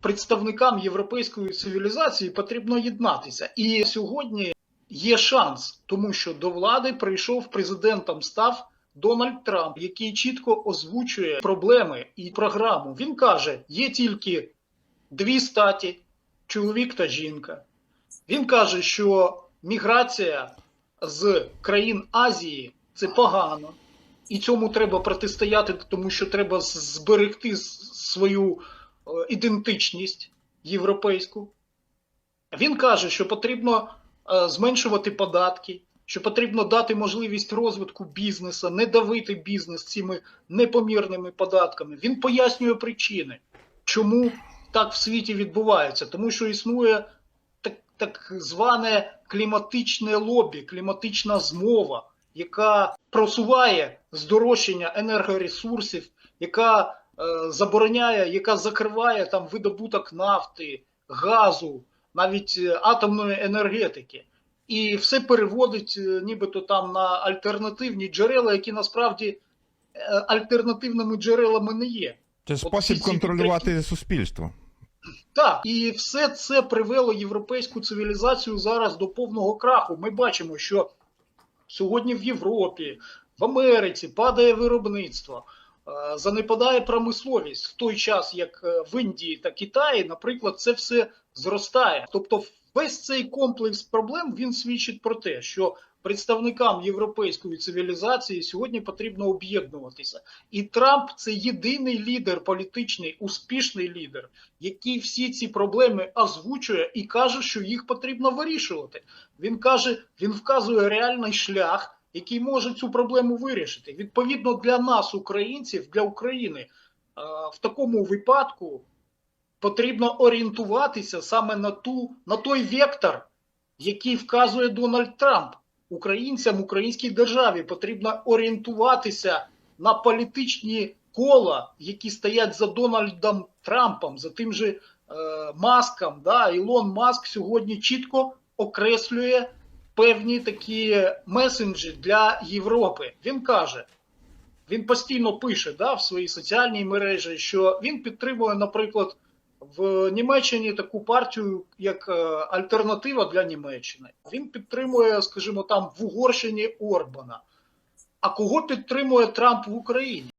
представникам європейської цивілізації потрібно єднатися. І сьогодні є шанс, тому що до влади прийшов президентом став Дональд Трамп, який чітко озвучує проблеми і програму. Він каже: є тільки дві статі чоловік та жінка. Він каже, що міграція з країн Азії це погано, і цьому треба протистояти, тому що треба зберегти свою ідентичність європейську. Він каже, що потрібно е, зменшувати податки, що потрібно дати можливість розвитку бізнесу, не давити бізнес цими непомірними податками. Він пояснює причини, чому так в світі відбувається, тому що існує так, так зване кліматичне лобі, кліматична змова, яка просуває здорожчання енергоресурсів, яка е, забороняє, яка закриває там видобуток нафти, газу, навіть е, атомної енергетики. І все переводить е, нібито там на альтернативні джерела, які насправді е, альтернативними джерелами не є. Це спосіб ці контролювати суспільство. Так, і все це привело європейську цивілізацію зараз до повного краху. Ми бачимо, що сьогодні в Європі, в Америці падає виробництво, е, занепадає промисловість в той час, як е, в Індії та Китаї, наприклад, це все зростає. Тобто, весь цей комплекс проблем він свідчить про те, що представникам європейської цивілізації сьогодні потрібно об'єднуватися. І Трамп це єдиний лідер політичний, успішний лідер, який всі ці проблеми озвучує і каже, що їх потрібно вирішувати. Він каже, він вказує реальний шлях, який може цю проблему вирішити. Відповідно для нас, українців, для України, е, в такому випадку потрібно орієнтуватися саме на ту на той вектор, який вказує Дональд Трамп. Українцям, українській державі потрібно орієнтуватися на політичні кола, які стоять за Дональдом Трампом, за тим же е, Маском. Да? Ілон Маск сьогодні чітко окреслює певні такі месенджі для Європи. Він каже, він постійно пише да, в своїй соціальній мережі, що він підтримує, наприклад, в Німеччині таку партію, як е, альтернатива для Німеччини. Він підтримує, скажімо, там в Угорщині Орбана. А кого підтримує Трамп в Україні?